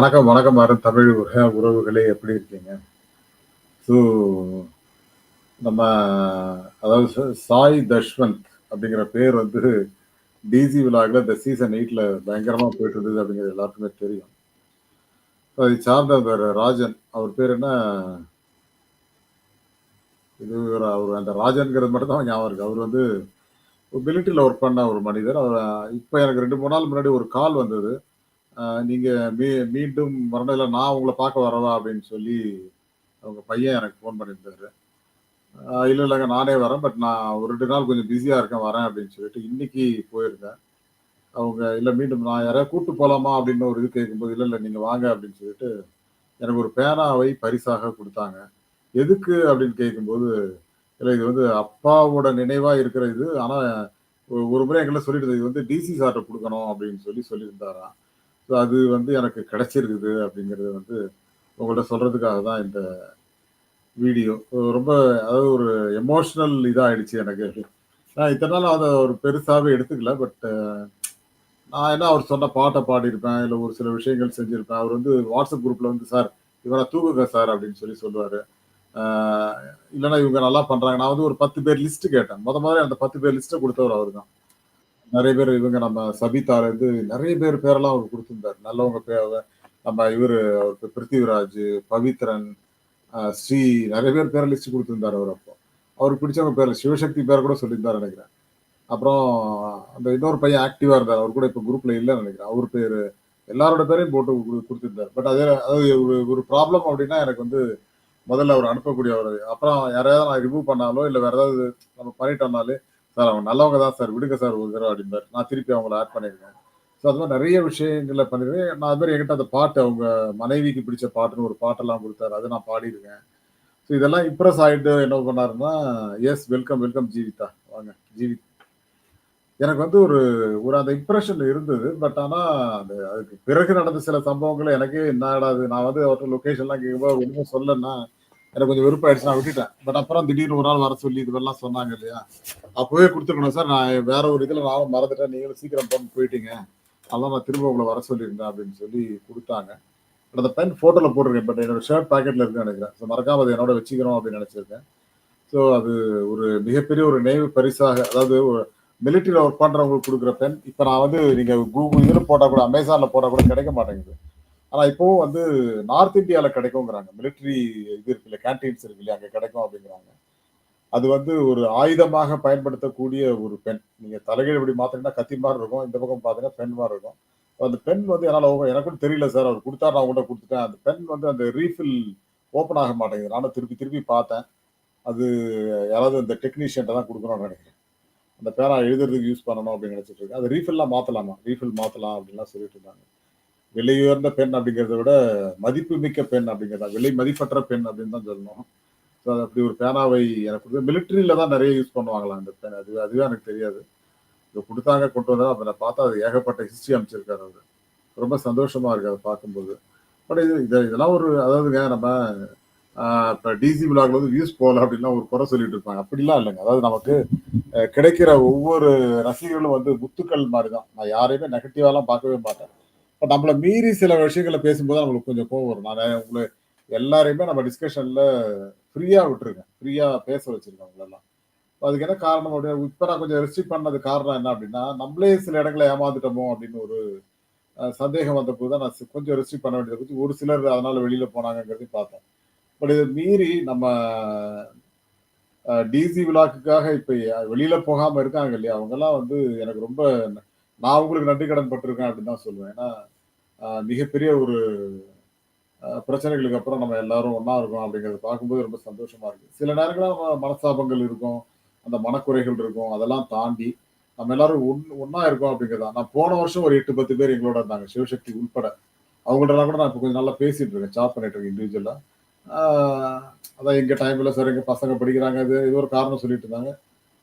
வணக்கம், வணக்கம் மாறும் தமிழ் உலக உறவுகளே எப்படி இருக்கீங்க? ஸோ நம்ம அதாவது சாய் தஷ்வந்த் அப்படிங்கிற பேர் வந்து டிசி விழாவில் இந்த சீசன் எயிட்டில் பயங்கரமாக போயிட்டு இருந்தது அப்படிங்கிறது எல்லாருக்குமே தெரியும். அதை சார்ந்தவர் ராஜன். அவர் பேர் என்ன? இது அவர் அந்த ராஜன்ங்கிறது மட்டும் தான் ஞாபகம் இருக்கு. அவர் வந்து மிலிட்டரில ஒர்க் பண்ண ஒரு மனிதர். அவர் இப்போ எனக்கு 2, 3 நாள் முன்னாடி ஒரு கால் வந்தது. நீங்க மீ மீண்டும் வரணும், நான் உங்களை பார்க்க வரவா? அப்படின்னு சொல்லி அவங்க பையன் எனக்கு ஃபோன் பண்ணியிருந்தாரு. இல்லை இல்லைங்க நானே வரேன். பட் நான் ஒரு ரெண்டு நாள் கொஞ்சம் பிஸியாக இருக்கேன் வரேன் அப்படின்னு சொல்லிட்டு இன்னைக்கு போயிருந்தேன். அவங்க இல்லை மீண்டும் நான் யாராவது கூப்பிட்டு போகலாமா அப்படின்னு ஒரு இது கேட்கும்போது, இல்லை இல்லை நீங்கள் வாங்க அப்படின்னு சொல்லிட்டு எனக்கு ஒரு பேனாவை பரிசாக கொடுத்தாங்க எதுக்கு அப்படின்னு கேட்கும்போது, இல்லை இது வந்து அப்பாவோட நினைவாக இருக்கிற இது. ஆனால் ஒரு முறை எங்களை சொல்லிட்டு இது வந்து டிசி சார்ட்டை கொடுக்கணும் அப்படின்னு சொல்லி சொல்லியிருந்தாராம். ஸோ அது வந்து எனக்கு கிடைச்சிருக்குது அப்படிங்கிறது வந்து உங்கள்கிட்ட சொல்றதுக்காக தான் இந்த வீடியோ. ரொம்ப அதாவது ஒரு எமோஷ்னல் இதாகிடுச்சு எனக்கு. நான் இத்தனை நாள் அதை ஒரு பெருசாகவே எடுத்துக்கல. பட் நான் என்ன அவர் சொன்ன பாட்டை பாடியிருப்பேன். இல்லை ஒரு சில விஷயங்கள் செஞ்சுருப்பேன் அவர் வந்து வாட்ஸ்அப் குரூப்பில் வந்து சார் இவரை தூக்குங்க சார் அப்படின்னு சொல்லி சொல்லுவார் இல்லைன்னா இவங்க நல்லா பண்ணுறாங்க நான் வந்து ஒரு 10 பேர் லிஸ்ட்டு கேட்டேன். மொதல் மாதிரி அந்த 10 பேர் லிஸ்ட்டை கொடுத்தவர் அவர் தான். நிறைய பேர் இவங்க நம்ம சபிதாலேருந்து நிறைய பேர் பேரெல்லாம் அவர் கொடுத்துருந்தார். நல்லவங்க பே நம்ம இவர் அவருக்கு பிருத்திவிராஜ், பவித்ரன், ஸ்ரீ நிறைய பேர் பேரை லிஸ்ட் கொடுத்துருந்தார் அவர் அப்போ. அவருக்கு பிடிச்சவங்க பேர் சிவசக்தி பேர் கூட சொல்லியிருந்தார் நினைக்கிறேன். அப்புறம் அந்த இன்னொரு பையன் ஆக்டிவா இருந்தார். அவர் கூட இப்போ குரூப்ல இல்லைன்னு நினைக்கிறேன். அவர் பேர் எல்லாரோட பேரையும் போட்டு கொடுத்துருந்தார். பட் அதே அது ஒரு ஒரு ப்ராப்ளம் அப்படின்னா எனக்கு வந்து முதல்ல அவர் அனுப்பக்கூடிய அவர் அப்புறம் யாரையாவது நான் ரிமூவ் பண்ணாலோ, இல்லை வேற ஏதாவது நம்ம பண்ணிட்டோம்னாலே, சார் அவங்க நல்லவங்க தான் சார் விடுங்க சார் ஒரு தடவை அப்படிம்பார் நான் திருப்பி அவங்கள ஆட் பண்ணியிருக்கேன் ஸோ அது மாதிரி நிறைய விஷயங்கள பண்ணிருக்கேன். நான் அது மாதிரி என்கிட்ட அந்த பாட்டு அவங்க மனைவிக்கு பிடிச்ச பாட்டுன்னு ஒரு பாட்டெல்லாம் கொடுத்தாரு அதை நான் பாடியிருக்கேன். ஸோ இதெல்லாம் இம்ப்ரெஸ் ஆயிட்டு என்ன பண்ணாருன்னா, எஸ் வெல்கம், வெல்கம் ஜீவிதா. வாங்க ஜீவித். எனக்கு வந்து ஒரு ஒரு அந்த இம்ப்ரெஷன் இருந்தது. பட் ஆனா அந்த அதுக்கு பிறகு நடந்த சில சம்பவங்கள் எனக்கே என்ன இது நான் வந்து அவர்கிட்ட லொக்கேஷன்லாம் கேட்கும்போது ஒன்றுமே ஒண்ணுமே சொல்லன்னா, எனக்கு கொஞ்சம் வெறுப்பாயிடுச்சு. நான் விட்டுட்டேன். பட் அப்புறம் திடீர்னு ஒரு நாள் வர சொல்லி இது சொன்னாங்க இல்லையா? அப்பவே கொடுத்துருக்கணும் சார். நான் வேற ஒரு இதில் நானும் மறந்துட்டேன். நீங்களும் சீக்கிரம் போன்னு போயிட்டீங்க. அதெல்லாம் நான் திரும்ப உங்களை வர சொல்லியிருந்தேன் அப்படின்னு சொல்லி கொடுத்தாங்க பட் அந்த பென் ஃபோட்டோவில் போட்டிருக்கேன். பட் என்னோட ஷர்ட் பாக்கெட்ல இருக்குன்னு நினைக்கிறேன் ஸோ மறக்காம அதை என்னோட வச்சுக்கிறோம் அப்படின்னு நினச்சிருக்கேன் ஸோ அது ஒரு மிகப்பெரிய ஒரு நினைவு பரிசாக அதாவது ஒரு மிலிட்டரில ஒர்க் பண்ணுறவங்களுக்கு கொடுக்குற பென். இப்போ நான் வந்து நீங்கள் கூகுள் இதில் போட்டால் கூட அமேசானில் போட்டால் கூட கிடைக்க மாட்டேங்குது. ஆனா இப்போவும் வந்து நார்த் இந்தியால கிடைக்குங்கிறாங்க. மிலிட்டரி இது இருக்கு இல்லையா? கேன்டீன்ஸ் இருக்கு இல்லையா? அங்க கிடைக்கும் அப்படிங்கிறாங்க. அது வந்து ஒரு ஆயுதமாக பயன்படுத்தக்கூடிய ஒரு பென். நீங்க தலைகீழ இப்படி மாத்துனீங்கன்னா கத்தி மாதிரி இருக்கும். இந்த பக்கம் பார்த்தீங்கன்னா பென் மாதிரி இருக்கும். அந்த பென் வந்து என்னால எனக்கும் தெரியல சார். அவர் கொடுத்தாரு நான் கூட கொடுத்துட்டேன் அந்த பென் வந்து அந்த ரீஃபில் ஓப்பன் ஆக மாட்டேங்குது. நானும் திருப்பி திருப்பி பார்த்தேன். அது யாராவது இந்த டெக்னீஷியன்ட்ட தான் கொடுக்கணும்னு நினைக்கிறேன் அந்த பேரா எழுதுறதுக்கு யூஸ் பண்ணணும் அப்படின்னு நெனைச்சிட்டு இருக்கேன். அது ரீஃபில்லாம் மாத்தலாமா? ரீஃபில் மாத்தலாம் அப்படின்லாம் சொல்லிட்டு இருந்தாங்க. விலையுயர்ந்த பெண் அப்படிங்கிறத விட மதிப்புமிக்க பெண் அப்படிங்கிறதா விலை மதிப்பற்ற பெண் அப்படின்னு தான் சொல்லணும். ஸோ அது அப்படி ஒரு பேனாவை எனக்கு மிலிட்ரியில தான் நிறைய யூஸ் பண்ணுவாங்களாம் அந்த பேன் அது அதுவே எனக்கு தெரியாது. இதை கொடுத்தாங்க கொண்டு வந்தால் அதை நான் பார்த்தா அது ஏகப்பட்ட ஹிஸ்ட்ரி அனுப்பிச்சிருக்காரு அது ரொம்ப சந்தோஷமா இருக்கு அதை பார்க்கும்போது. பட் இது இதை இதெல்லாம் ஒரு அதாவதுங்க நம்ம இப்போ டிசி விலாக்ல வந்து வியூஸ் போகல அப்படின்லாம் ஒரு குறை சொல்லிட்டு இருப்பாங்க. அப்படிலாம் இல்லைங்க அதாவது நமக்கு கிடைக்கிற ஒவ்வொரு ரசிகர்களும் வந்து முத்துக்கள் மாதிரி தான். நான் யாரையுமே நெகட்டிவாலாம் பார்க்கவே மாட்டேன். பட் நம்மளை மீறி சில விஷயங்கள பேசும்போது நம்மளுக்கு கொஞ்சம் கோவம் வரும். நான் உங்களை எல்லாரையுமே நம்ம டிஸ்கஷன்ல ஃப்ரீயா விட்டுருக்கேன். ஃப்ரீயா பேச வச்சிருக்கேன் உங்களெல்லாம். அதுக்கு என்ன காரணம் அப்படின்னா, இப்போ நான் கொஞ்சம் ரெஸ்ட்ரிக்ட் பண்ணது காரணம் என்ன அப்படின்னா, நம்மளே சில இடங்களை ஏமாந்துட்டோமோ அப்படின்னு ஒரு சந்தேகம் சந்தேகம் வந்தபோது தான் நான் கொஞ்சம் ரெஸ்ட்ரிக்ட் பண்ண வேண்டியது பற்றி ஒரு சிலர் அதனால வெளியில போனாங்கங்கிறதையும் பார்த்தேன். பட் இதை மீறி நம்ம டிசி விழாக்குக்காக இப்போ வெளியில போகாமல் இருக்காங்க இல்லையா? அவங்கெல்லாம் வந்து எனக்கு ரொம்ப நான் உங்களுக்கு நன்றி கடன் பட்டிருக்கேன் அப்படின்னு தான் சொல்லுவேன். ஏன்னா, மிகப்பெரிய ஒரு பிரச்சனைகளுக்கு அப்புறம் நம்ம எல்லாரும் ஒன்றா இருக்கோம் அப்படிங்கிறத பார்க்கும்போது ரொம்ப சந்தோஷமா இருக்கு. சில நேரங்களில் நம்ம மனஸ்தாபங்கள் இருக்கும். அந்த மனக்குறைகள் இருக்கும். அதெல்லாம் தாண்டி நம்ம எல்லாரும் ஒன் ஒன்றா இருக்கோம் அப்படிங்கிறது தான். நான் போன வருஷம் ஒரு 8, 10 பேர் எங்களோட இருந்தாங்க. சிவசக்தி உள்பட. அவங்கள்டெல்லாம் கூட நான் இப்போ கொஞ்சம் நல்லா பேசிட்டு இருக்கேன். சாப் பண்ணிட்டு இருக்கேன் இண்டிவிஜுவலாக அதான் எங்கள் டைமில் சார். எங்கள் பசங்க படிக்கிறாங்க. இது இது ஒரு காரணம் சொல்லிட்டு இருந்தாங்க.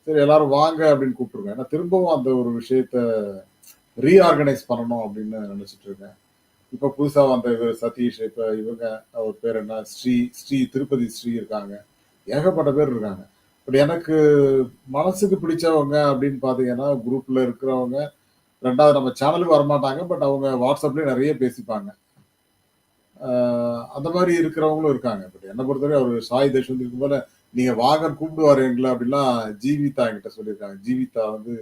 சரி எல்லாரும் வாங்க அப்படின்னு கூப்பிட்டுருக்கேன். ஏன்னா திரும்பவும் அந்த ஒரு விஷயத்த ரீஆர்கனைஸ் பண்ணணும் அப்படின்னு நினச்சிட்டு இருக்கேன். இப்ப புதுசா வந்த இவர் சதீஷ், இப்ப இவங்க அவர் பேர் என்ன? ஸ்ரீ ஸ்ரீ திருப்பதி ஸ்ரீ இருக்காங்க. ஏகப்பட்ட பேர் இருக்காங்க. பட் எனக்கு மனசுக்கு பிடிச்சவங்க அப்படின்னு பார்த்தீங்கன்னா, குரூப்ல இருக்கிறவங்க ரெண்டாவது நம்ம சேனலுக்கு வரமாட்டாங்க. பட் அவங்க WhatsAppலயே நிறைய பேசிப்பாங்க. அந்த மாதிரி இருக்கிறவங்களும் இருக்காங்க பட் என்னை பொறுத்தவரை அவர் சாய் தேஷ்வந்த் இருக்கும் போல நீங்க வாங்க கூப்பிடுவாரு எங்களை அப்படின்லாம் ஜீவிதா என்கிட்ட சொல்லியிருக்காங்க ஜீவிதா வந்து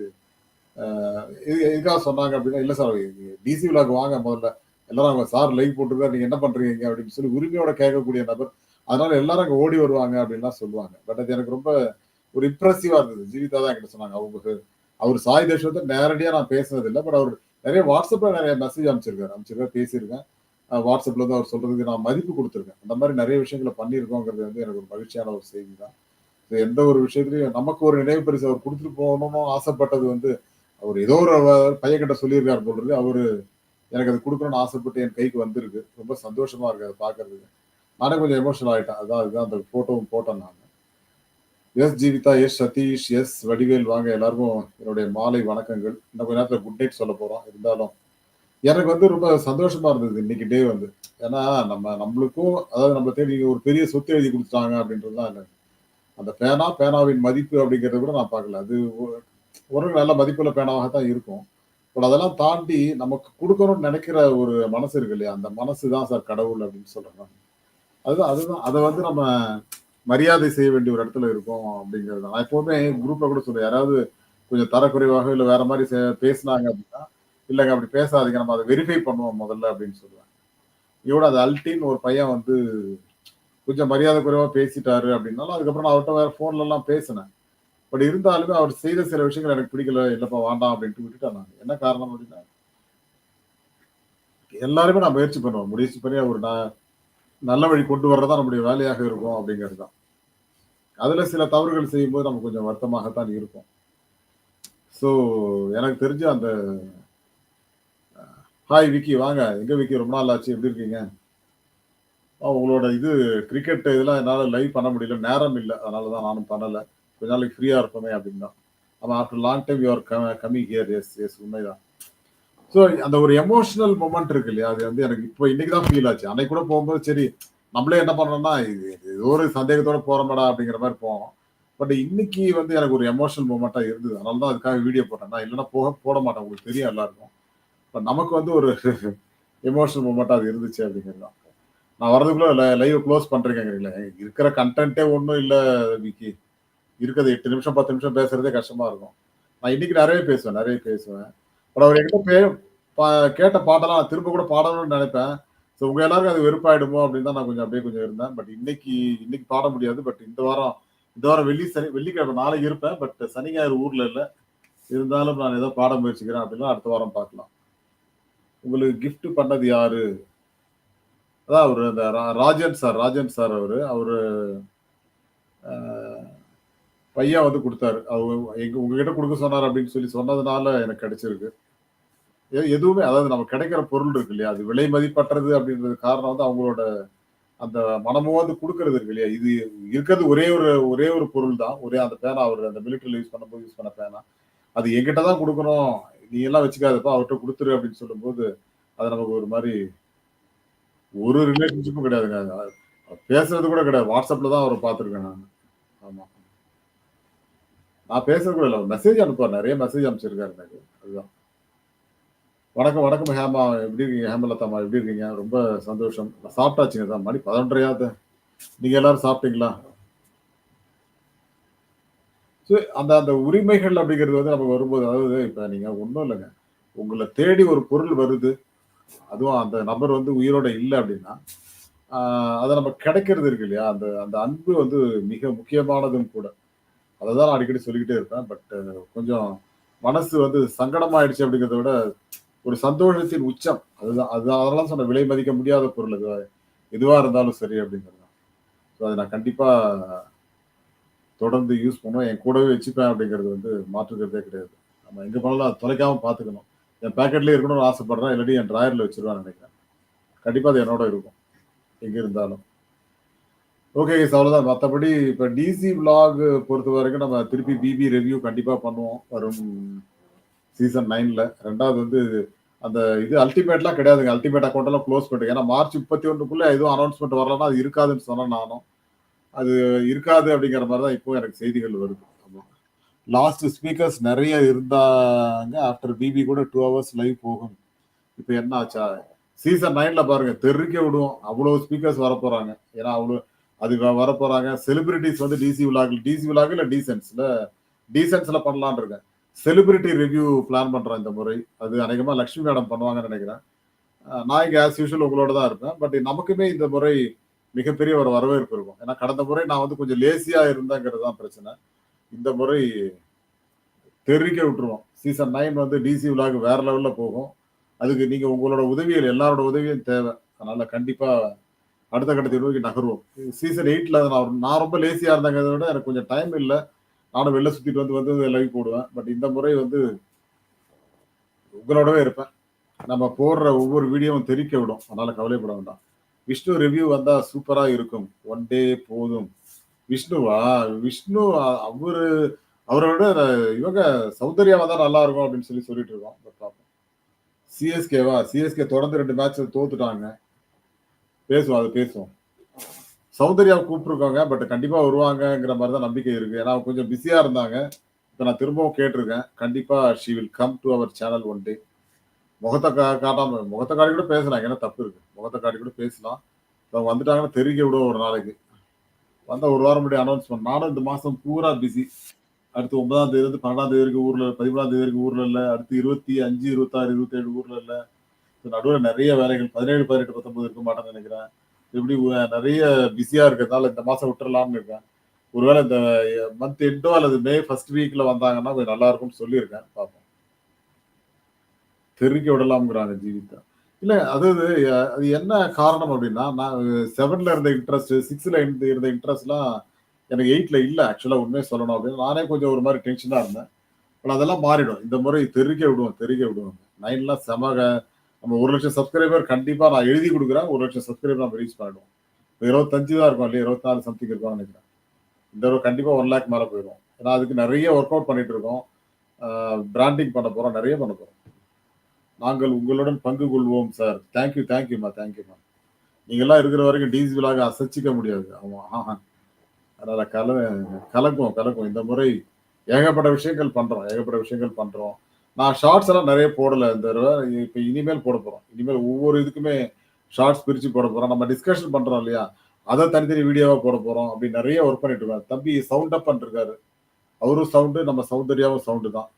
எதுக்காக சொன்னாங்க அப்படின்னா இல்ல சார் டிசி விழாக்கு வாங்க முதல்ல எல்லாரும் அவங்க சார் லைவ் போட்டுருக்காரு நீங்க என்ன பண்றீங்க அப்படின்னு சொல்லி உரிமையோட கேட்கக்கூடிய நபர். அதனால எல்லாரும் அங்கே ஓடி வருவாங்க அப்படின்லாம் சொல்லுவாங்க. பட் அது எனக்கு ரொம்ப ஒரு இம்ப்ரெசிவா இருந்தது. ஜீவிதா தான் என்கிட்ட சொன்னாங்க. அவங்க அவர் சாய் தேஷ்வத்தை நேரடியா நான் பேசுனது இல்லை பட் அவர் நிறைய வாட்ஸ்அப்ல நிறைய மெசேஜ் அனுப்பிச்சிருக்காரு. அனுப்பிச்சிருக்காரு பேசியிருக்கேன். வாட்ஸ்அப்ல இருந்து அவர் சொல்றதுக்கு நான் மதிப்பு கொடுத்துருக்கேன். அந்த மாதிரி நிறைய விஷயங்களை பண்ணியிருக்கோங்கிறது வந்து எனக்கு ஒரு மகிழ்ச்சியான ஒரு செய்தி தான் எந்த ஒரு விஷயத்துலையும் நமக்கு ஒரு நினைவு பரிசு அவர் கொடுத்துட்டு போகணும்னு ஆசைப்பட்டது வந்து அவர் ஏதோ ஒரு பையன் பையன்கிட்ட சொல்லியிருக்காரு போல் அவரு எனக்கு அது கொடுக்கணும்னு ஆசைப்பட்டு என் கைக்கு வந்திருக்கு. ரொம்ப சந்தோஷமா இருக்கு அதை பார்க்கறதுக்கு. நானே கொஞ்சம் எமோஷனல் ஆகிட்டேன் அதான் அதுதான் அந்த ஃபோட்டோவும் போட்டேன் நான். S Jeevitha S Sathish S Vadivel வாங்க. எல்லாருக்கும் என்னுடைய மாலை வணக்கங்கள். இன்னும் கொஞ்ச நேரத்தில் குட் நைட் சொல்ல போகிறோம் இருந்தாலும் எனக்கு வந்து ரொம்ப சந்தோஷமா இருந்தது இன்னைக்கு டே வந்து. ஏன்னா நம்ம நம்மளுக்கும் அதாவது நம்ம தேடி ஒரு பெரிய சொத்து எழுதி கொடுத்துட்டாங்க அப்படின்றதுலாம் இல்லை. அந்த பேனா பேனாவின் மதிப்பு அப்படிங்கிறத கூட நான் பார்க்கல. அது ஒரு ஒரு நல்ல மதிப்புள்ள பேனாவாக தான் இருக்கும். பட் அதெல்லாம் தாண்டி நமக்கு கொடுக்கணும்னு நினைக்கிற ஒரு மனசு இருக்கு இல்லையா? அந்த மனசு தான் சார் கடவுள் அப்படின்னு சொல்றாங்க. அதுதான் அதுதான். அதை வந்து நம்ம மரியாதை செய்ய வேண்டிய ஒரு இடத்துல இருக்கும் அப்படிங்கிறது தான். நான் எப்பவுமே குரூப்ல கூட சொல்றேன். யாராவது கொஞ்சம் தரக்குறைவாக இல்லை வேற மாதிரி சே- பேசுனாங்க அப்படின்னா இல்லைங்க அப்படி பேசாதீங்க. நம்ம அதை வெரிஃபை பண்ணுவோம் முதல்ல அப்படின்னு சொல்லுவேன் இதோட அது அல்ட்டின்னு ஒரு பையன் வந்து கொஞ்சம் மரியாதை குறைவாக பேசிட்டாரு அப்படின்னாலும் அதுக்கப்புறம் நான் அவர்கிட்ட வேற ஃபோன்லலாம் பேசினேன். பட் இருந்தாலுமே அவர் செய்த சில விஷயங்கள் எனக்கு பிடிக்கல. இல்லப்பா வேண்டாம் அப்படின்ட்டு விட்டுட்டேன் நான் என்ன காரணம் அப்படின்னா எல்லாருமே நான் முயற்சி பண்ணுவோம் முயற்சி பண்ணி அவர் நான் நல்ல வழி கொண்டு வர்றதா நம்முடைய வேலையாக இருக்கும் அப்படிங்கிறது தான். அதுல சில தவறுகள் செய்யும்போது நமக்கு கொஞ்சம் வருத்தமாகத்தான் இருக்கும். ஸோ எனக்கு தெரிஞ்ச அந்த ஹாய் விக்கி வாங்க. எங்க விக்கி ரொம்ப நாள் ஆச்சு. எப்படி இருக்கீங்க? உங்களோட இது கிரிக்கெட் இதெல்லாம் என்னால் லைவ் பண்ண முடியல. நேரம் இல்லை. அதனால தான் நானும் பண்ணலை. கொஞ்ச நாளைக்கு ஃப்ரீயாக இருப்போமே அப்படின்னா. ஆமாம் after long time you're coming here yes yes உண்மைதான். ஸோ அந்த ஒரு எமோஷனல் மூமெண்ட் இருக்கு இல்லையா? அது வந்து எனக்கு இப்போ இன்னைக்கு தான் ஃபீல் ஆச்சு. அன்னைக்கு கூட போகும்போது சரி நம்மளே என்ன பண்ணோம்னா இது ஏதோ ஒரு சந்தேகத்தோட போறோம்டா அப்படிங்கிற மாதிரி போவோம். பட் இன்னைக்கு வந்து எனக்கு ஒரு எமோஷனல் மூமெண்ட்டாக இருந்தது. அதனால தான் அதுக்காக வீடியோ போட்டேன் நான் இல்லைன்னா போக போட மாட்டேன். உங்களுக்கு தெரியும் எல்லாருக்கும். பட் நமக்கு வந்து ஒரு எமோஷனல் மூமெண்ட்டாக அது இருந்துச்சு அப்படிங்கிறது தான். நான் வரதுக்குள்ள லைவ் க்ளோஸ் பண்ணுறேங்கிறீங்களே இருக்கிற கண்டென்ட்டே ஒன்றும் இல்லை விக்கி. இருக்கிறது எட்டு நிமிஷம் பத்து நிமிஷம் பேசுறதே கஷ்டமா இருக்கும். நான் இன்னைக்கு நிறைய பேசுவேன் நிறைய பேசுவேன். பட் அவர் என்கிட்ட பே பா- கேட்ட பாட்டெல்லாம் நான் திரும்ப கூட பாடணும்னு நினைப்பேன். ஸோ உங்க எல்லாருக்கும் அது வெறுப்பாயிடுமோ அப்படின்னு தான் நான் கொஞ்சம் அப்படியே கொஞ்சம் இருந்தேன். பட் இன்னைக்கு இன்னைக்கு பாட முடியாது. பட் இந்த வாரம் இந்த வாரம் வெள்ளி சனி வெள்ளிக்கிழமை நாளைக்கு இருப்பேன். பட் சனி ஞாயிறு ஊர்ல இல்லை. இருந்தாலும் நான் ஏதோ பாட முயற்சிக்கிறேன் அப்படின்னா அடுத்த வாரம் பார்க்கலாம். உங்களுக்கு கிஃப்ட் பண்ணது யாரு? அதான் அவர் அந்த ரா- ராஜன் சார் ராஜன் சார் அவர். அவரு பையன் வந்து கொடுத்தாரு. அவங்க எங்க உங்ககிட்ட கொடுக்க சொன்னார் அப்படின்னு சொல்லி சொன்னதுனால எனக்கு கிடைச்சிருக்கு. எதுவுமே அதாவது நம்ம கிடைக்கிற பொருள் இருக்கு இல்லையா? அது விலை மதிப்பற்றது அப்படின்றது காரணம் வந்து அவங்களோட அந்த மனமும் வந்து கொடுக்கறது இருக்கு இல்லையா? இது இருக்கிறது ஒரே ஒரு ஒரே ஒரு பொருள் தான். ஒரே அந்த பேனா அவர் அந்த மிலிட்டரியில் யூஸ் பண்ணும்போது யூஸ் பண்ண பேனா. அது எங்கிட்ட தான் கொடுக்கணும். நீ எல்லாம் வச்சுக்காதப்பா அவர்கிட்ட கொடுத்துரு அப்படின்னு சொல்லும்போது அது நமக்கு ஒரு மாதிரி ஒரு ரிலேஷன்ஷிப்பும் கிடையாதுங்க. பேசுறது கூட கிடையாது. வாட்ஸ்அப்ல தான் அவரை பார்த்துருக்கேன் நான். ஆமாம் நான் பேசுறது இல்லை மெசேஜ் அனுப்புவார். நிறைய மெசேஜ் அனுப்பிச்சிருக்காரு எனக்கு. அதுதான். வணக்கம் வணக்கம் ஹேமா. எப்படி இருக்கீங்க? ஹேமலதாமா எப்படி இருக்கீங்க? ரொம்ப சந்தோஷம். சாப்பிட்டாச்சுங்க தான் மணி பதினொன்றையாவது நீங்க எல்லாரும் சாப்பிட்டீங்களா? ஸோ அந்த அந்த உரிமைகள் அப்படிங்கிறது வந்து நமக்கு வரும்போது அதாவது இப்போ நீங்க ஒன்றும் இல்லைங்க. உங்களை தேடி ஒரு பொருள் வருது. அதுவும் அந்த நபர் வந்து உயிரோட இல்லை அப்படின்னா ஆஹ் அதை நம்ம கிடைக்கிறது இருக்கு இல்லையா? அந்த அந்த அன்பு வந்து மிக முக்கியமானதும் கூட. அதை தான் நான் அடிக்கடி சொல்லிக்கிட்டே இருப்பேன். பட் கொஞ்சம் மனசு வந்து சங்கடமாயிடுச்சு அப்படிங்கிறத விட ஒரு சந்தோஷத்தின் உச்சம். அதுதான் அது அதெல்லாம் சொன்ன விலை மதிக்க முடியாத பொருள். இது எதுவாக இருந்தாலும் சரி அப்படிங்கிறது தான். ஸோ அதை நான் கண்டிப்பாக தொடர்ந்து யூஸ் பண்ணுவேன். என் கூடவே வச்சுப்பேன் அப்படிங்கிறது வந்து மாற்றுக்கிறதே கிடையாது. நம்ம எங்கே போனாலும் அதை தொலைக்காம பார்த்துக்கணும். என் பேக்கெட்லேயே இருக்கணும்னு ஆசைப்படுறேன். இல்லாட்டி என் ட்ராயரில் வச்சிருவேன் நினைக்கிறேன். கண்டிப்பாக அது என்னோட இருக்கும். எங்கே இருந்தாலும். ஓகே அவ்வளோதான் மற்றபடி இப்போ டிசி vlog பொறுத்த வரைக்கும் நம்ம திருப்பி பிபி ரிவ்யூ கண்டிப்பாக பண்ணுவோம். வரும் சீசன் நைனில் ரெண்டாவது வந்து அந்த இது அல்டிமேட்லாம் கிடையாதுங்க. அல்டிமேட் அக்கௌண்ட்டெல்லாம் க்ளோஸ் பண்ணிட்டு ஏன்னா மார்ச் முப்பத்தி ஒன்றுக்குள்ளே எதுவும் அனௌன்ஸ்மெண்ட் வரலன்னா அது இருக்காதுன்னு சொன்னேன் நானும். அது இருக்காது அப்படிங்கிற மாதிரி தான் இப்போ எனக்கு செய்திகள் வருது. ஆமாம் லாஸ்ட் ஸ்பீக்கர்ஸ் நிறைய இருந்தாங்க. ஆஃப்டர் பிபி கூட டூ ஹவர்ஸ் லைவ் போகும். இப்போ என்ன ஆச்சா? சீசன் நைனில் பாருங்கள் தெருக்கே விடுவோம். அவ்வளோ ஸ்பீக்கர்ஸ் வர போகிறாங்க ஏன்னா அவ்வளோ அது வரப்போறாங்க. செலிபிரிட்டிஸ் வந்து டிசி விலாக் டிசி விழாக்கு இல்லை டீசன்ஸ்ல டீசன்ஸ்ல பண்ணலான் இருக்கேன். செலிபிரிட்டி ரிவ்யூ பிளான் பண்றேன் இந்த முறை. அது அநேகமா லக்ஷ்மி மேடம் பண்ணுவாங்கன்னு நினைக்கிறேன். நான் இங்கே ஆஸ் யூஷுவல் உங்களோட தான் இருப்பேன். பட் நமக்குமே இந்த முறை மிகப்பெரிய ஒரு வரவேற்பு இருக்கும். ஏன்னா கடந்த முறை நான் வந்து கொஞ்சம் லேசியா இருந்தேங்கிறது தான் பிரச்சனை. இந்த முறை தெரிவிக்க விட்டுருவோம். சீசன் நைன் வந்து டிசி விலாக் வேற லெவலில் போகும். அதுக்கு நீங்கள் உங்களோட உதவிகள் எல்லாரோட உதவியும் தேவை. அதனால கண்டிப்பாக அடுத்த கட்டத்தை நோக்கி நகருவோம். சீசன் எயிட்ல நான் நான் ரொம்ப லேசியா இருந்தேங்கிறத விட எனக்கு கொஞ்சம் டைம் இல்லை. நானும் வெளில சுத்திட்டு வந்து வந்து லைவ் போடுவேன். பட் இந்த முறை வந்து உங்களோடவே இருப்பேன். நம்ம போடுற ஒவ்வொரு வீடியோவும் தெரிக்க விடும். அதனால கவலைப்பட வேண்டாம். விஷ்ணு ரிவ்யூ வந்தா சூப்பரா இருக்கும். ஒன் டே போதும். விஷ்ணுவா விஷ்ணு அவரு அவரை விட இவங்க சௌந்தர்யாவா தான் நல்லா இருக்கும் அப்படின்னு சொல்லி சொல்லிட்டு இருக்கோம். சிஎஸ்கேவா சிஎஸ்கே தொடர்ந்து ரெண்டு மேட்ச் தோத்துட்டாங்க. பேசுவோம் அது பேசுவோம். சௌந்தர்யா கூப்பிட்டுருக்காங்க பட் கண்டிப்பா வருவாங்கங்கிற மாதிரி தான் நம்பிக்கை இருக்கு. ஏன்னா கொஞ்சம் பிஸியா இருந்தாங்க. இப்போ நான் திரும்பவும் கேட்டிருக்கேன். கண்டிப்பா she will come to her channel one day முகத்தை கா காட்டாம முகத்தை காட்டி கூட பேசலாம். ஏன்னா தப்பு இருக்கு? முகத்தை காட்டி கூட பேசலாம். அவங்க வந்துட்டாங்கன்னா தெரிவிக்க விடுவோம் ஒரு நாளைக்கு. வந்தால் ஒரு வாரம் முன்னாடி அனௌன்ஸ்மெண்ட் நானும் இந்த மாதம் பூரா பிஸி அடுத்து ஒன்பதாம் தேதி பன்னெண்டாம் தேதி வரைக்கும் ஊரில் பதிமூணாம் தேதி வரைக்கும் ஊரில் இல்லை. அடுத்து இருபத்தி அஞ்சு இருபத்தாறு இருபத்தேழு ஊரில் இல்லை. நடுவில் நிறைய வேலைகள் பதினேழு பதினெட்டு பத்தொன்பது இருக்க மாட்டேன்னு நினைக்கிறேன். இப்படி நிறைய பிஸியா இருக்கிறதுனால இந்த மாசம் விட்டுறலாம்னு இருக்கேன் ஒருவேளை இந்த மந்த் எண்டோ அல்லது மே ஃபர்ஸ்ட் வீக்ல வந்தாங்கன்னா கொஞ்சம் நல்லா இருக்கும்னு சொல்லியிருக்கேன். பார்ப்போம். தெரிவிக்க விடலாம்ங்கிறாங்க ஜீவிதா. இல்ல அது அது என்ன காரணம் அப்படின்னா நான் செவன்ல இருந்த இன்ட்ரெஸ்ட் சிக்ஸ்ல இருந்த இருந்த இன்ட்ரெஸ்ட்லாம் எனக்கு எயிட்ல இல்லை. ஆக்சுவலா உண்மையை சொல்லணும் அப்படின்னு. நானே கொஞ்சம் ஒரு மாதிரி டென்ஷனா இருந்தேன். பட் அதெல்லாம் மாறிடும். இந்த முறை தெரிவிக்க விடுவோம் தெரிவிக்க விடுவாங்க நைன்லாம் செமக நம்ம ஒரு லட்சம் சப்ஸ்கிரைபர் கண்டிப்பா நான் எழுதி கொடுக்குறேன். ஒரு லட்சம் சப்ஸ்கிரைபர் நம்ம ரீச் பண்ணிடுவோம். இப்போ இருபத்தஞ்சு தான் இருக்கும் இல்லையா? இருபத்தாறு சம்திங் இருக்கும்னு நினைக்கிறேன். இந்த தடவை கண்டிப்பா ஒன் லேக் மேலே போயிடும் ஏன்னா அதுக்கு நிறைய ஒர்க் அவுட் பண்ணிட்டு இருக்கோம். பிராண்டிங் பண்ண போறோம். நிறைய பண்ண போறோம். நாங்கள் உங்களுடன் பங்கு கொள்வோம் சார் தேங்க்யூ தேங்க்யூம்மா தேங்க்யூம்மா நீங்க எல்லாம் இருக்கிற வரைக்கும் டிசி விழாக அசைச்சிக்க முடியாது. ஆமா ஆஹா. அதனால கல கலக்குவோம் கலக்கும் இந்த முறை ஏகப்பட்ட விஷயங்கள் பண்றோம். ஏகப்பட்ட விஷயங்கள் பண்றோம். நான் ஷார்ட்ஸ் எல்லாம் நிறைய போடலை இந்த தடவை. இப்போ இனிமேல் போட போகிறோம் இனிமேல் ஒவ்வொரு இதுக்குமே ஷார்ட்ஸ் பிரித்து போட போகிறோம் நம்ம டிஸ்கஷன் பண்ணுறோம் இல்லையா? அதை தனித்தனி வீடியோவாக போட போகிறோம் அப்படி நிறைய ஒர்க் பண்ணிட்டு இருக்காரு. தம்பி சவுண்ட் அப் பண்ணிருக்காரு அவரும் சவுண்டு நம்ம சௌந்தர்யாவும் சவுண்டு தான்.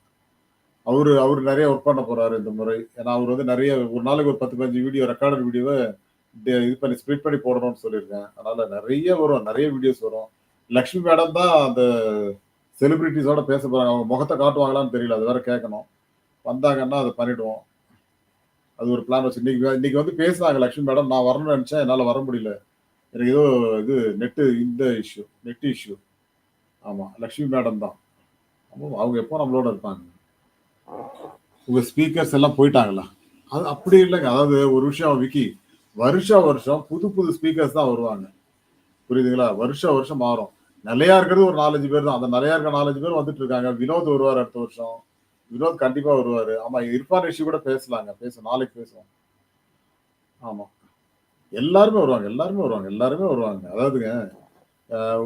அவர் அவர் நிறைய ஒர்க் பண்ண போகிறாரு இந்த முறை. ஏன்னா அவர் வந்து நிறைய ஒரு நாளைக்கு ஒரு பத்து பதினஞ்சு வீடியோ ரெக்கார்டட் வீடியோவை இது பண்ணி ஸ்ப்ளிட் பண்ணி போடணும்னு சொல்லியிருக்கேன். அதனால் நிறைய வரும். நிறைய வீடியோஸ் வரும். லக்ஷ்மி மேடம் தான் அந்த செலிபிரிட்டிஸோட பேச போகிறாங்க அவங்க முகத்தை காட்டுவாங்களான்னு தெரியல. அது வேற கேட்கணும். வந்தாங்கன்னா அதை பண்ணிடுவோம். அது ஒரு பிளான் வச்சு. இன்னைக்கு இன்னைக்கு வந்து பேசுனாங்க லக்ஷ்மி மேடம் நான் வரணும்னு நினச்சேன். என்னால் வர முடியல. எனக்கு ஏதோ இது நெட்டு இந்த இஷ்யூ நெட் இஷ்யூ ஆமாம் லக்ஷ்மி மேடம் தான். ஆமாம் அவங்க எப்போ நம்மளோட இருப்பாங்க? உங்கள் ஸ்பீக்கர்ஸ் எல்லாம் போயிட்டாங்களா? அது அப்படி இல்லைங்க. அதாவது ஒரு விஷயம் விக்கி வருஷம் வருஷம் புது புது ஸ்பீக்கர்ஸ் தான் வருவாங்க. புரியுதுங்களா? வருஷம் வருஷம் மாறும். நிலையா இருக்கிறது ஒரு நாலஞ்சு பேர் தான். அந்த நிலையா இருக்க நாலஞ்சு பேர் வந்துட்டு இருக்காங்க. வினோத் வருவார் அடுத்த வருஷம். வினோத் கண்டிப்பா வருவாரு. ஆமா இர்பான் ரிஷி கூட பேசலாங்க. பேசுவோம். நாளைக்கு பேசுவோம். ஆமா. எல்லாருமே வருவாங்க. எல்லாருமே வருவாங்க. எல்லாருமே வருவாங்க. அதாவதுங்க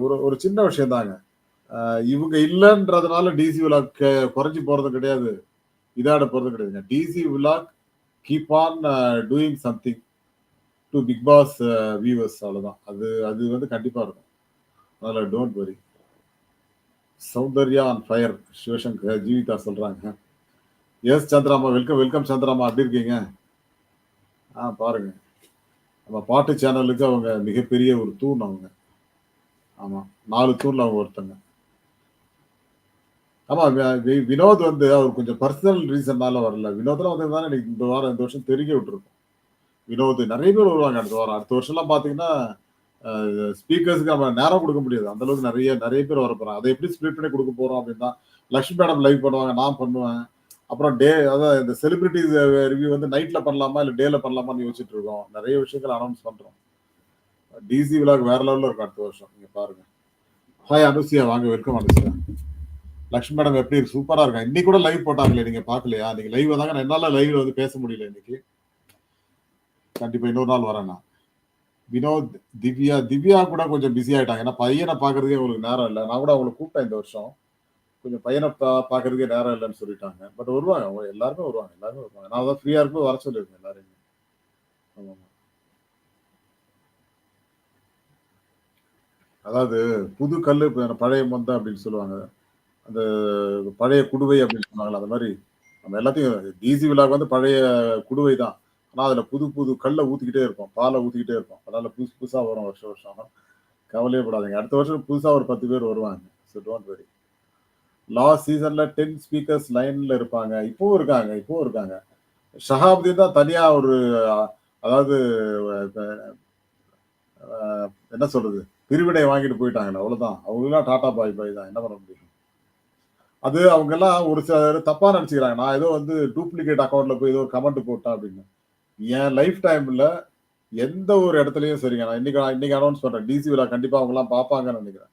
ஒரு ஒரு சின்ன விஷயம் தாங்க இவங்க இல்லைன்றதுனால டிசி விலாக் குறைஞ்சி போறது கிடையாது. இதாட போறது கிடையாதுங்க. DC vlog keep on doing something to Bigg Boss viewers அவ்வளோதான் அது அது வந்து கண்டிப்பா இருக்கும். அதனால don't worry Soundarya on fire Sivashankar Jeevitha சொல்றாங்க. Yes Chandrama welcome welcome Chandrama அப்படி இருக்கீங்க? ஆ பாருங்க. நம்ம பாட்டு சேனலுக்கு அவங்க மிகப்பெரிய ஒரு தூண் அவங்க. ஆமாம் நாலு தூணில் அவங்க ஒருத்தங்க. ஆமாம் வினோத் வந்து அவர் கொஞ்சம் பர்சனல் ரீசன்னால வரல. வினோத்லாம் வந்து தானே எனக்கு இந்த வாரம் இந்த வருஷம் தெரிய விட்டுருக்கோம். வினோத் நிறைய பேர் வருவாங்க அடுத்த வாரம். அடுத்த வருஷம்லாம் பார்த்தீங்கன்னா ஸ்பீக்கர்ஸ்க்கு நம்ம நேரம் கொடுக்க முடியாது. அந்த அளவுக்கு நிறைய நிறைய பேர் வர போறாங்க. அதை எப்படி ஸ்பிளிட் பண்ணி கொடுக்க போறோம் அப்படின்னா லக்ஷ்மி மேடம் லைவ் பண்ணுவாங்க நான் பண்ணுவேன். அப்புறம் டே அதான் இந்த செலிபிரிட்டிஸ் ரிவ்யூ வந்து நைட்ல பண்ணலாமா இல்லை டேல பண்ணலாமான்னு யோசிச்சுட்டு இருக்கோம். நிறைய விஷயங்கள் அனௌன்ஸ் பண்றோம். டிசி விழாக்கு வேற லெவலில் இருக்கும் அடுத்த வருஷம். நீங்க பாருங்க. ஹாய் அனுசியா. வாங்க வெல்கம் அனுசியா. லக்ஷ்மி மேடம் எப்படி இருக்கு? சூப்பரா இருக்கா? இன்னைக்கு கூட லைவ் போட்டாங்களே நீங்க பாக்கலையா நீங்க லைவ் வந்தாங்க நான் என்னால லைவ்ல வந்து பேச முடியல இன்னைக்கு. கண்டிப்பா இன்னொரு நாள் வரேன் நான். வினோத் திவ்யா திவ்யா கூட கொஞ்சம் பிஸி ஆயிட்டாங்க. ஏன்னா பையனை பாக்குறதுக்கே அவங்களுக்கு நேரம் இல்லை. நான் கூட அவங்களை கூப்பிட்டேன் இந்த வருஷம். கொஞ்சம் பையனை பா பாக்குறதுக்கே நேரம் இல்லைன்னு சொல்லிட்டாங்க. பட் வருவாங்க. அவங்க எல்லாருமே வருவாங்க. எல்லாருமே வருவாங்க. நான் தான் ஃப்ரீயா இருக்கும்போது வர சொல்லியிருக்கேன் எல்லாரையும். ஆமாமா. அதாவது புது கல் பழைய மொந்த அப்படின்னு சொல்லுவாங்க. அந்த பழைய குடுவை அப்படின்னு சொன்னாங்களா அந்த மாதிரி. நம்ம எல்லாத்தையும் டிசி விழாவுக்கு வந்து பழைய குடுவை தான். ஆனால் அதில் புது புது கல்லை ஊற்றிக்கிட்டே இருப்போம். பாலை ஊற்றிக்கிட்டே இருப்போம். அதனால் புதுசு புதுசாக வரும் வருஷம் வருஷம். கவலையே படாதீங்க. அடுத்த வருஷம் புதுசாக ஒரு 10 பேர் வருவாங்க. ஸோ டோன்ட் வெரி லாஸ்ட் சீசனில் டென் ஸ்பீக்கர்ஸ் லைனில் இருப்பாங்க. இப்போவும் இருக்காங்க இப்போவும் இருக்காங்க. ஷஹாப்தீன் தான் தனியாக ஒரு அதாவது என்ன சொல்கிறது பிரிவினை வாங்கிட்டு போயிட்டாங்கல்ல, அவ்வளோதான். அவங்களுக்கெல்லாம் டாட்டா பாய் பாய் தான். என்ன பண்ண முடியும்? அது அவங்கெல்லாம் ஒரு சில தப்பாக நினச்சிக்கிறாங்க நான் ஏதோ வந்து டூப்ளிகேட் அக்கௌண்ட்டில் போய் ஏதோ ஒரு கமெண்ட் போட்டேன் அப்படின்னு. என் லைஃப் டைம்ல எந்த ஒரு இடத்துலையும் சரிங்க. நான் இன்னைக்கு இன்னைக்கு அனௌன்ஸ் பண்றேன். டிசி விழா கண்டிப்பா அவங்கலாம் பார்ப்பாங்கன்னு நினைக்கிறேன்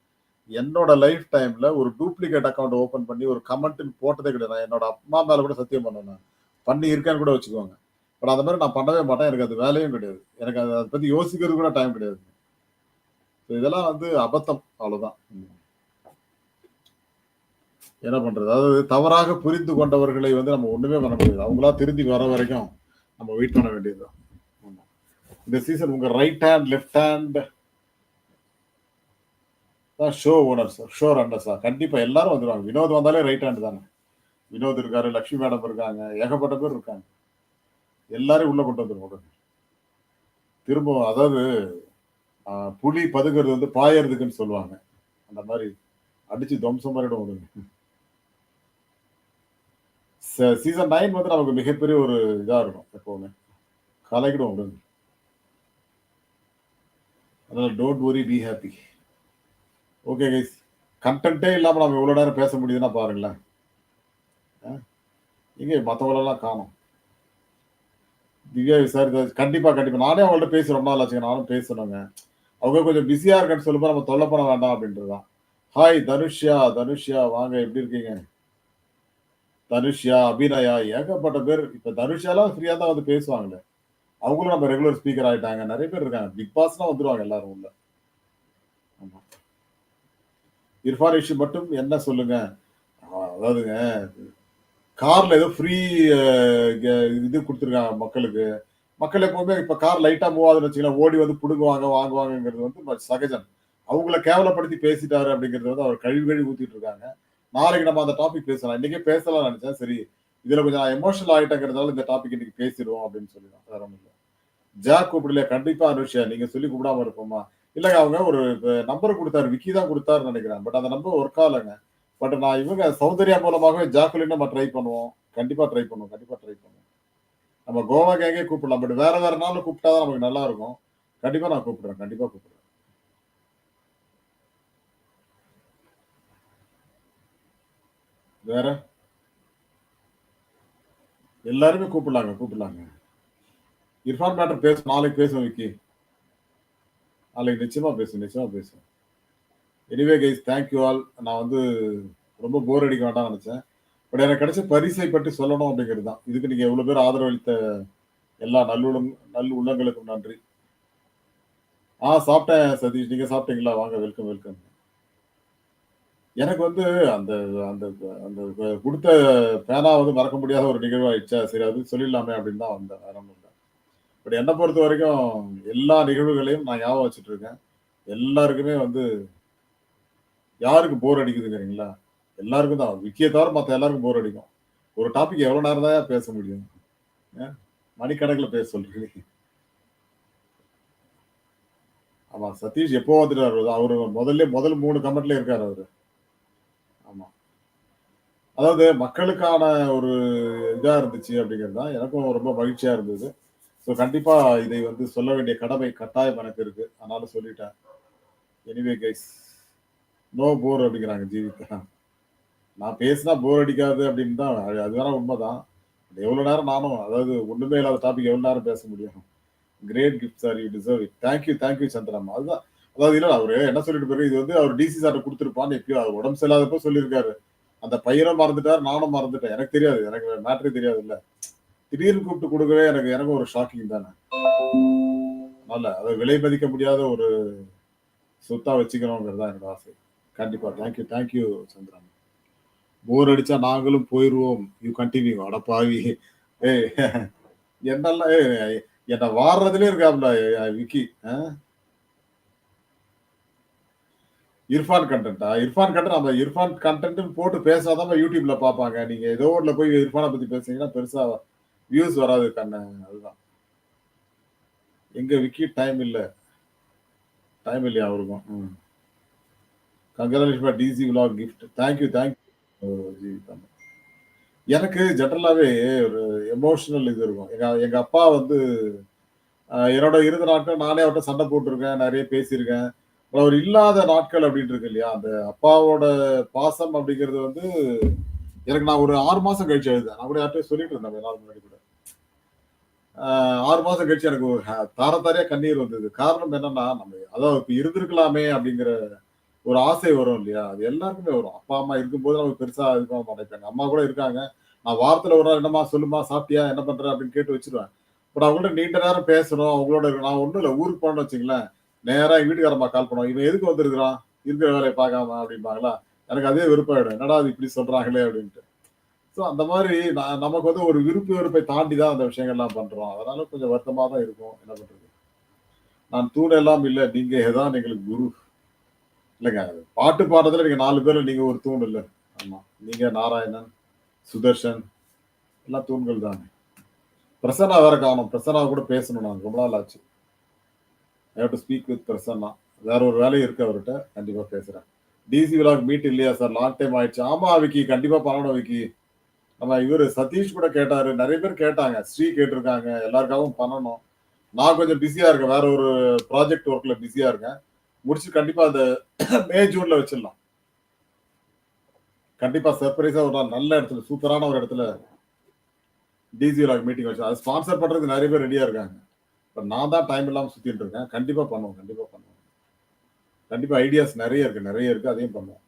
என்னோட லைஃப் டைம்ல ஒரு டூப்ளிகேட் அக்கௌண்ட் ஓப்பன் பண்ணி ஒரு கமெண்ட்ன்னு போட்டதே கிடையாது. நான் என்னோட அம்மா மேல கூட சத்தியம் பண்ணுவேன் நான். பண்ணி இருக்கேன்னு கூட வச்சுக்கோங்க. பட் அந்த மாதிரி நான் பண்ணவே மாட்டேன். எனக்கு அது வேலையும் கிடையாது. எனக்கு அதை பத்தி யோசிக்கிறது கூட டைம் கிடையாது. ஸோ இதெல்லாம் வந்து அபத்தம். அவ்வளோதான். என்ன பண்றது? அதாவது தவறாக புரிந்து கொண்டவர்களை வந்து நம்ம ஒண்ணுமே பண்ண முடியாது. அவங்களா திருந்தி வர வரைக்கும் நம்ம வெயிட் பண்ண வேண்டியது இந்த சீசன் உங்க ரைட் ஹேண்ட், லெஃப்ட் ஹேண்ட் தான் ஷோ சார் ஷோ சார் கண்டிப்பா எல்லாரும் வந்துருவாங்க. வினோத் வந்தாலே ரைட் ஹேண்ட் தானே. வினோத் இருக்காரு, லட்சுமி மேடம் இருக்காங்க. ஏகப்பட்ட பேர் இருக்காங்க. எல்லாரையும் உள்ள கொண்டு வந்துருவோம் உடனே. திரும்பவும் அதாவது புலி பதுக்கிறது வந்து பாயறதுக்குன்னு சொல்லுவாங்க. அந்த மாதிரி அடிச்சு துவம்சம் மாதிரிடும் உடனே. ச சீசன் நைன் வந்து நமக்கு மிகப்பெரிய ஒரு இதாக இருக்கும் எப்பவுமே. கலைக்கிடும் அப்படின்னு அதனால் don't worry be happy okay guys. கன்டென்ட்டே இல்லாமல் நம்ம இவ்வளோ நேரம் பேச முடியுதுன்னா பாருங்களேன். இங்கே மற்றவங்களெல்லாம் காணும் காணோம். திவ்யா விசாரித்தாச்சு. கண்டிப்பாக கண்டிப்பாக நானே அவங்கள்ட்ட பேசி ரொம்ப நாள் ஆச்சுங்க. நானும் பேசணுங்க. அவங்க கொஞ்சம் பிஸியாக இருக்கேன்னு சொல்லும்போது நம்ம தொல்லை பண்ண வேண்டாம் அப்படின்றது தான். ஹாய் தனுஷ்யா, தனுஷ்யா வாங்க எப்படி இருக்கீங்க? தனுஷ்யா, அபிநயா ஏகப்பட்ட பேர். இப்ப தனுஷ்யாலாம் ஃப்ரீயா தான் வந்து பேசுவாங்களே. அவங்களும் நம்ம ரெகுலர் ஸ்பீக்கர் ஆயிட்டாங்க. நிறைய பேர் இருக்காங்க. பிக் பாஸ்லாம் வந்துருவாங்க எல்லாரும் உள்ள. இர்ஃபான் இஷ்யூ மட்டும் என்ன சொல்லுங்க? அதாவதுங்க கார்ல ஏதோ ஃப்ரீ இது கொடுத்துருக்காங்க மக்களுக்கு. மக்கள் எப்பவுமே இப்ப கார் லைட்டா மூவ் ஆகுதுன்னு ஓடி வந்து புடுங்குவாங்க, வாங்குவாங்கங்கிறது வந்து சகஜம். அவங்கள கேவலப்படுத்தி பேசிட்டாரு அப்படிங்கிறது வந்து அவர் கழிவு கழுவி ஊத்திட்டு இருக்காங்க. நாளைக்கு நம்ம அந்த டாபிக் பேசலாம். இன்னைக்கே பேசலாம்னு நினைச்சேன் சரி, இதுல கொஞ்சம் எமோஷனல் ஆயிட்டேங்கிறதுனால இந்த டாபிக் இன்னைக்கு பேசிருவோம் அப்படின்னு சொல்லி தான். வேற ஒண்ணும் இல்லை ஜா கூப்பிடல கண்டிப்பா அனுஷியா நீங்க சொல்லி கூப்பிடாம இருப்போமா? இல்லைங்க அவங்க ஒரு நம்பர் கொடுத்தாரு விக்கி தான் கொடுத்தாருன்னு நினைக்கிறேன் பட் அந்த நம்பர் ஒர்க் ஆகலைங்க பட் நான் இவங்க சௌந்தர்யா மூலமாகவே ஜாக்குலின் நம்ம ட்ரை பண்ணுவோம். கண்டிப்பா ட்ரை பண்ணுவோம். கண்டிப்பா ட்ரை பண்ணுவோம். நம்ம கோவா கேங்கே கூப்பிடலாம். பட் வேற வேற நாள் கூப்பிட்டா தான் நமக்கு நல்லா இருக்கும். கண்டிப்பா நான் கூப்பிடுறேன். கண்டிப்பா கூப்பிடுறேன். வேற? எல்லாருமே கூப்பிடலாங்க, கூப்பிடலாங்க. இர்ஃபான் மேட்டர் பேசுவோம். நாளைக்கு பேசுவோம் விக்கி. நாளைக்கு நிச்சயமா பேசுவோம், நிச்சயமா பேசுவோம். Anyway guys thank you all. நான் வந்து ரொம்ப போர் அடிக்க வேண்டாம்னு நினைச்சேன் பட் எனக்கு கிடைச்ச பரிசை பற்றி சொல்லணும் அப்படிங்கிறது தான். இதுக்கு நீங்க எவ்வளோ பேர் ஆதரவளித்த எல்லா நல்லுளம் நல் உள்ளங்களுக்கும் நன்றி. ஆ சாப்பிட்டேன் சதீஷ். நீங்க சாப்பிட்டீங்களா? வாங்க வெல்கம், வெல்கம். எனக்கு வந்து அந்த அந்த அந்த குடுத்த பேனா வந்து மறக்க முடியாத ஒரு நிகழ்வாயிடுச்சா, சரி அது சொல்லிடலாமே அப்படின்னு தான் வந்தேன். வேற ஒண்ணும் என்னை பட் வரைக்கும் எல்லா நிகழ்வுகளையும் நான் ஞாபகம் வச்சுட்டு இருக்கேன். எல்லாருக்குமே வந்து யாருக்கு போர் அடிக்குதுங்கிறீங்களா? எல்லாருக்கும் தான். விக்கிய தவிர மற்ற எல்லாருக்கும் போர் அடிக்கும். ஒரு டாபிக் எவ்வளோ நேரம் தான் பேச முடியும்? மணிக்கணக்கில் பேச சொல்றீங்க. ஆமாம் சதீஷ் எப்போ வந்துட்டு அவர் முதல்ல முதல் மூணு கமெண்ட்ல இருக்கார் அவர் அதாவது மக்களுக்கான ஒரு இதா இருந்துச்சு அப்படிங்கிறது தான். எனக்கும் ரொம்ப மகிழ்ச்சியா இருந்தது. ஸோ கண்டிப்பா இதை வந்து சொல்ல வேண்டிய கடமை கட்டாயம் எனக்கு இருக்கு. அதனால சொல்லிட்டேன். எனிவே கைஸ் நோ போர் அப்படிங்கிறாங்க ஜீவிதா. நான் பேசினா போர் அடிக்காது அப்படின்னு தான். அது அது வேணா உண்மதான். எவ்வளோ நேரம் நானும் அதாவது ஒண்ணுமே இல்லாத டாபிக் எவ்வளோ நேரம் பேச முடியும்? Great gift sir you deserve it. Thank you, thank you Chandramma. அதுதான். அதாவது இல்லை அவரு என்ன சொல்லிட்டு போயிரு, இது வந்து அவர் டிசி சார்ட்ட கொடுத்துருப்பான்னு எப்பயோ அவர் உடம்பு சரியில்லாதப்போ சொல்லியிருக்காரு. அந்த பையனும் மறந்துட்டார், நானும் மறந்துட்டேன். எனக்கு தெரியாது. எனக்கு மேட்டரியும் தெரியாது இல்ல திடீர்னு கூப்பிட்டு குடுக்கவே எனக்கு எனக்கும் ஒரு ஷாக்கிங் தானே. அதனால அதை விலை மதிக்க முடியாத ஒரு சொத்தா வச்சுக்கணுங்கிறது தான் என்னோட ஆசை. கண்டிப்பா. Thank you, thank you bore அடிச்சா நாங்களும் போயிருவோம். யூ கண்டினியூ அடப்பாவி பாவி! ஏய் என்னெல்லாம் ஏய் என்ன வாடுறதுலேயே இருக்காப்ல விக்கி இர்ஃபான் கண்டென்ட்டா இர்ஃபான் கண்டென்ட் நம்ம இர்ஃபான் கண்டென்ட் போட்டு பேசாதான் யூடியூப்ல பாப்பாங்க நீங்க ஏதோ ஒண்ணுல போய் இர்ஃபானை பத்தி பேசுனீங்கன்னா பெருசா வியூஸ் வராது கண்ணன் அதுதான். எங்க விக்கி டைம் இல்ல. டைம் இல்லையா அவருக்கும்? ம். Congratulation DC vlog gift thank you thank you எனக்கு ஜென்ரலாகவே ஒரு எமோஷனல் இது இருக்கும். எங்க எங்க அப்பா வந்து என்னோட இருந்த நாட்கள் நானே அவர்கிட்ட சண்டை போட்டிருக்கேன் நிறைய பேசியிருக்கேன். அவர் இல்லாத நாட்கள் அப்படின்ட்டு இருக்கு இல்லையா? அந்த அப்பாவோட பாசம் அப்படிங்கிறது வந்து எனக்கு நான் ஒரு ஆறு மாசம் கழிச்சு எழுதேன் நான் கூட யார்கிட்டயும் சொல்லிட்டு இருந்தேன் நாள் முன்னாடி கூட. ஆறு மாசம் கழிச்சு எனக்கு ஒரு தார தாரையா கண்ணீர் வந்தது. காரணம் என்னன்னா நம்ம அதாவது இப்ப இருந்திருக்கலாமே அப்படிங்கிற ஒரு ஆசை வரும் இல்லையா? அது எல்லாருக்குமே வரும். அப்பா அம்மா இருக்கும்போது நம்ம பெருசா இது பண்ண மாட்டேங்க அம்மா கூட இருக்காங்க. நான் வாரத்துல ஒரு நாள் என்னமா சொல்லுமா சாப்பிட்டியா என்ன பண்ற அப்படின்னு கேட்டு வச்சிருவேன். பட் அவங்கள்ட்ட நீண்ட நேரம் பேசணும். அவங்களோட நான் ஒண்ணும் இல்லை ஊருக்கு போனோம்னு வச்சுங்களேன் நேராக வீட்டுக்காரம்மா கால் பண்ணுவோம் இவன் எதுக்கு வந்திருக்கிறான்? இருக்கிற வேலையை பார்க்காம அப்படிம்பாங்களா? எனக்கு அதே விருப்பம் என்னடா அது இப்படி சொல்றாங்களே அப்படின்ட்டு. ஸோ அந்த மாதிரி நான் நமக்கு வந்து ஒரு விருப்பு வெறுப்பை தாண்டி தான் அந்த விஷயங்கள்லாம் பண்றோம். அதனால கொஞ்சம் வருத்தமாக தான் இருக்கும். என்ன பண்றது? நான் தூண் எல்லாம் இல்லை. நீங்க ஏதான் எங்களுக்கு குரு. இல்லைங்க. பாட்டு பாடுறதுல நீங்க நாலு பேர் நீங்க ஒரு தூண் இல்லை. ஆமா. நீங்க நாராயணன் சுதர்ஷன் எல்லாம் தூண்கள் தானே. பிரசன்னா வேற காணும். பிரசன்னா கூட பேசணும் நான் ரொம்ப நாள் ஆச்சு. I to speak with Prasanna வேற ஒரு வேலை இருக்கு அவர்கிட்ட. கண்டிப்பா பேசுறேன். டிசி விலாக் மீட் இல்லையா சார் லாங் டைம் ஆயிடுச்சு. ஆமா விக்கி. கண்டிப்பா பண்ணணும் விக்கி. நம்ம இவர் சதீஷ் கூட கேட்டாரு. நிறைய பேர் கேட்டாங்க. ஸ்ரீ கேட்டிருக்காங்க. எல்லாருக்காகவும் பண்ணணும். நான் கொஞ்சம் பிஸியா இருக்கேன். வேற ஒரு ப்ராஜெக்ட் ஒர்க்ல பிஸியா இருக்கேன். முடிச்சு கண்டிப்பா அந்த மே ஜூன்ல வச்சிடலாம். கண்டிப்பா சர்ப்ரைஸா ஒரு நாள் நல்ல இடத்துல சூப்பரான ஒரு இடத்துல டிசி விலாக் மீட்டிங் வச்சு அது ஸ்பான்சர் பண்றதுக்கு நிறைய பேர் ரெடியா இருக்காங்க. இப்போ நான் தான் டைம் இல்லாமல் சுற்றிட்டு இருக்கேன். கண்டிப்பா பண்ணுவோம் கண்டிப்பா பண்ணுவோம். கண்டிப்பா ஐடியாஸ் நிறைய இருக்கு நிறைய இருக்கு அதையும் பண்ணுவோம்.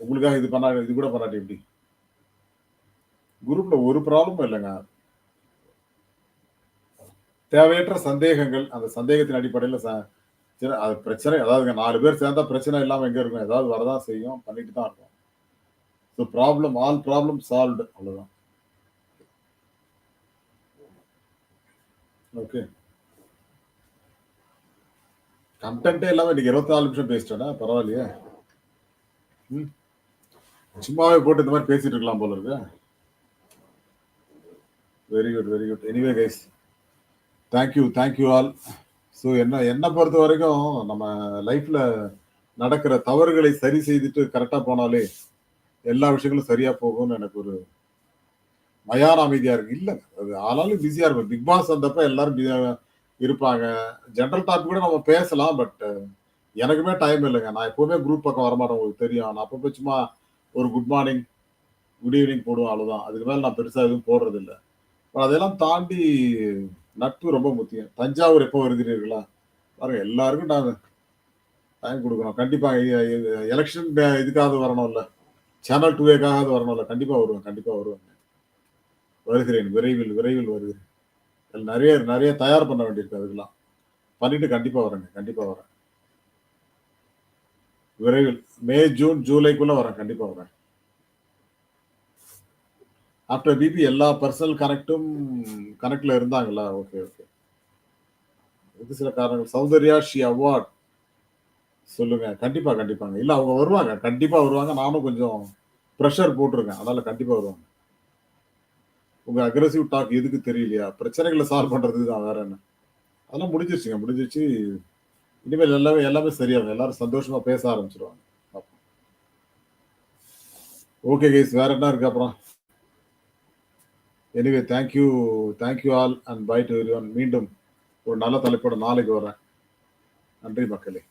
உங்களுக்காக இது பண்ணா இது கூட பண்ணாட்டி எப்படி? குரூப்பில் ஒரு ப்ராப்ளமும் இல்லைங்க. தேவையற்ற சந்தேகங்கள் அந்த சந்தேகத்தின் அடிப்படையில் அது பிரச்சனை அதாவது நாலு பேர் சேர்ந்தா பிரச்சனை இல்லாம எங்க இருக்கும் ஏதாவது வரதான் செய்யும் பண்ணிட்டு தான் இருக்கும் so problem all problem solved அவ்வளோதான் ஓகே கண்டென்ட்டே இல்லாமல் இன்னைக்கு இருபத்தி நாலு நிமிஷம் பேசிட்டேனா பரவாயில்லையே. ம். சும்மாவே போட்டு இந்த மாதிரி பேசிட்டு இருக்கலாம் போல இருக்கு. Very good very good anyway guys thank you thank you all so என்ன என்னை பொறுத்த வரைக்கும் நம்ம லைஃப்பில் நடக்கிற தவறுகளை சரி செய்துட்டு கரெக்டாக போனாலே எல்லா விஷயங்களும் சரியாக போகும்னு எனக்கு ஒரு மயான அமைதியா இருக்கு இல்ல அது ஆனாலும் பிஸியா இருக்கும். பிக் பாஸ் வந்தப்ப எல்லாரும் இருப்பாங்க. ஜென்ரல் டாபிக் கூட நம்ம பேசலாம் பட் எனக்குமே டைம் இல்லைங்க. நான் எப்பவுமே குரூப் பக்கம் வரமாட்டேன். உங்களுக்கு தெரியும். நான் அப்பப்போ சும்மா ஒரு குட் மார்னிங் குட் ஈவினிங் போடுவோம் அவ்வளவுதான். அதுக்கு மேல நான் பெருசா எதுவும் போடுறது இல்லை அதெல்லாம் தாண்டி நட்பு ரொம்ப முக்கியம். தஞ்சாவூர் எப்போ வருகிறீர்களா? பாருங்க எல்லாருக்கும் நான் டைம் கொடுக்கணும். கண்டிப்பாக எலெக்ஷன் இதுக்காக வரணும்ல. சேனல் டூவேக்காக வரணும்ல. கண்டிப்பாக வருவேன் கண்டிப்பாக வருவேன். வருகிறேன் விரைவில் விரைவில் வருகிறேன். நிறைய நிறைய தயார் பண்ண வேண்டியிருக்கு அதுக்கெல்லாம். பண்ணிட்டு கண்டிப்பா வரேங்க கண்டிப்பா வரேன். விரைவில் மே ஜூன் ஜூலைக்குள்ள வரேன் கண்டிப்பா வரேன். ஆஃப்டர் பிபி எல்லா பர்சனல் கனெக்டும் கனெக்ட்ல இருந்தாங்களா? Okay okay. இது சில காரணங்கள். Soundarya she award. சொல்லுங்க கண்டிப்பா கண்டிப்பாங்க. இல்ல அவங்க வருவாங்க. கண்டிப்பா வருவாங்க. நானும் கொஞ்சம் ப்ரெஷர் போட்டிருக்கேன். அதனால கண்டிப்பா வருவாங்க. உங்க அக்ரஸிவ் டாக் எதுக்கு தெரியலையா? பிரச்சனைகளை சால்வ் பண்றதுக்கு தான் வேற என்ன? அதெல்லாம் முடிஞ்சிருச்சுங்க. முடிஞ்சிருச்சு. இனிமேல் எல்லாமே எல்லாமே சரியாகும். எல்லாரும் சந்தோஷமா பேச ஆரம்பிச்சிருவாங்க. ஓகே கைஸ் வேற என்ன இருக்கு அப்புறம்? Anyway thank you thank you all and bye to மீண்டும் ஒரு நல்ல தலைப்போட நாளைக்கு வரேன் நன்றி மக்களே.